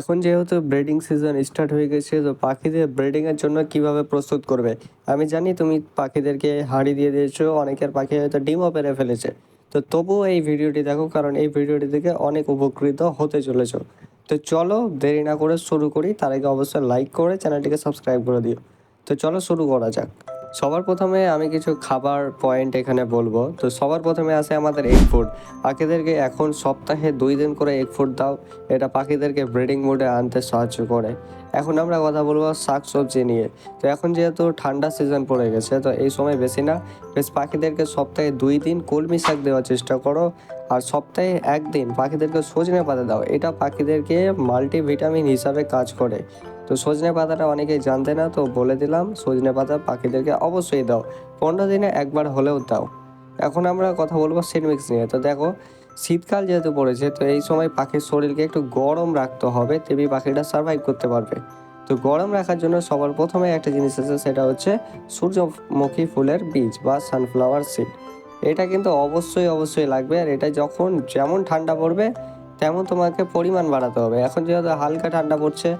এখন যেহেতু breeding season start হয়ে গেছে, তো পাখিদের ব্রিডিংয়ের জন্য কীভাবে প্রস্তুত করবে? আমি জানি তুমি পাখিদেরকে হাঁড়ি দিয়ে দিয়েছ, অনেকের পাখি হয়তো ডিমও পেরে ফেলেছে। তো তবুও এই ভিডিওটি দেখো, কারণ এই ভিডিওটি থেকে অনেক উপকৃত হতে চলেছ। তো চলো দেরি না করে শুরু করি, তার আগে অবশ্যই লাইক করে চ্যানেলটিকে সাবস্ক্রাইব করে দিও। তো চলো শুরু করা যাক। সবার প্রথমে আমি কিছু খাবার পয়েন্ট এখানে বলব। তো সবার প্রথমে আসে আমাদের এগ ফুড পাখিদেরকে এখন সপ্তাহে দুই দিন করে এগ ফুড দাও। এটা পাখিদেরকে ব্রিডিং মোডে আনতে সাহায্য করে। এখন আমরা কথা বলব শাক সবজি নিয়ে। তো এখন যেহেতু ঠান্ডা সিজন পড়ে গেছে, তো এই সময় বেশি না। বেশ পাখিদেরকে সপ্তাহে দুই দিন কলমি শাক দেওয়ার চেষ্টা করো। আর সপ্তাহে একদিন পাখিদেরকে সজনে পাতা দাও। এটা পাখিদেরকে মাল্টিভিটামিন হিসাবে কাজ করে। তো সজনে পাতাটা অনেকেই জানতে না, তো বলে দিলাম, সজনে পাতা পাখিদেরকে অবশ্যই দাও। পনেরো দিনে একবার হলেও দাও। এখন আমরা কথা বলব সিডমিক্স নিয়ে। তো দেখো, শীতকাল যেহেতু পড়েছে, তো এই সময় পাখির শরীরকে একটু গরম রাখতে হবে, তেমনি পাখিটা সার্ভাইভ করতে পারবে। তো গরম রাখার জন্য সবার প্রথমে একটা জিনিস আছে, সেটা হচ্ছে সূর্যমুখী ফুলের বীজ বা সানফ্লাওয়ার সিড এটা কিন্তু অবশ্যই অবশ্যই লাগবে, আর এটা যখন যেমন ঠান্ডা পড়বে, তেমন তোমাকে পরিমাণ বাড়াতে হবে। এখন যেহেতু হালকা ঠান্ডা পড়ছে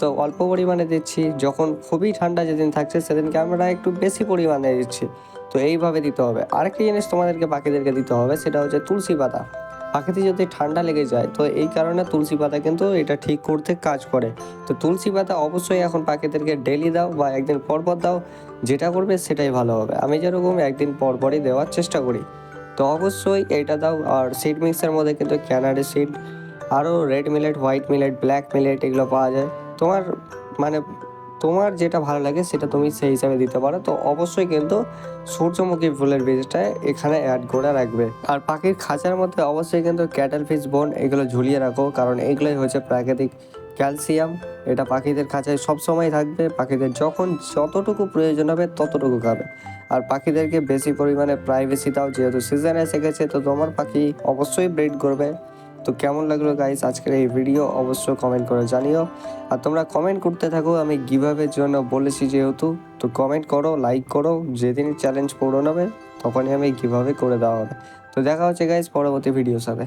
তো অল্প পরিমাণে দিচ্ছি। যখন খুবই ঠান্ডা যেদিন থাকছে, সেদিনকে আমরা একটু বেশি পরিমাণে দিচ্ছি। তো এইভাবে দিতে হবে। আরেকটা জিনিস তোমাদেরকে পাখিদেরকে দিতে হবে, সেটা হচ্ছে তুলসী পাতা। পাখিতে যদি ঠান্ডা লেগে যায়, তো এই কারণে তুলসী পাতা কিন্তু এটা ঠিক করতে কাজ করে। তো তুলসী পাতা অবশ্যই এখন পাখিদেরকে ডেলি দাও বা একদিন পর পর দাও। যেটা করবে সেটাই ভালো হবে। আমি যেরকম একদিন পর পরই দেওয়ার চেষ্টা করি। তো অবশ্যই এটা দাও। আর সিড মিক্সের মধ্যে কিন্তু ক্যানাডি সিড আরও red millet white millet black millet এগুলো পাওয়া যায়। তোমার মানে তোমার যেটা ভালো লাগে সেটা তুমি সেই হিসাবে দিতে পারো। তো অবশ্যই কিন্তু সূর্যমুখী ফুলের বীজটা এখানে অ্যাড করে রাখবে। আর পাখির খাঁচার মধ্যে অবশ্যই কিন্তু ক্যাটেল ফিশ বোন এগুলো ঝুলিয়ে রাখো, কারণ এগুলোই হচ্ছে প্রাকৃতিক ক্যালসিয়াম এটা পাখিদের খাঁচায় সবসময় থাকবে, পাখিদের যখন যতটুকু প্রয়োজন হবে ততটুকু খাবে। আর পাখিদেরকে বেশি পরিমাণে প্রাইভেসি দাও, যেহেতু সিজন এসে গেছে, তো তোমার পাখি অবশ্যই ব্রিড করবে। তো কেমন লাগল গাইজ আজকের এই ভিডিও অবশ্যই কমেন্ট করে জানিও। আর তোমরা কমেন্ট করতে থাকো, আমি গিভাবের জন্য বলেছি যেহেতু, তো কমেন্ট করো লাইক করো, যেদিন চ্যালেঞ্জ পূরণ হবে, তখনই আমি গিভাবে করে দেওয়া হবে। তো দেখা হচ্ছে গাইজ পরবর্তী ভিডিওর সাথে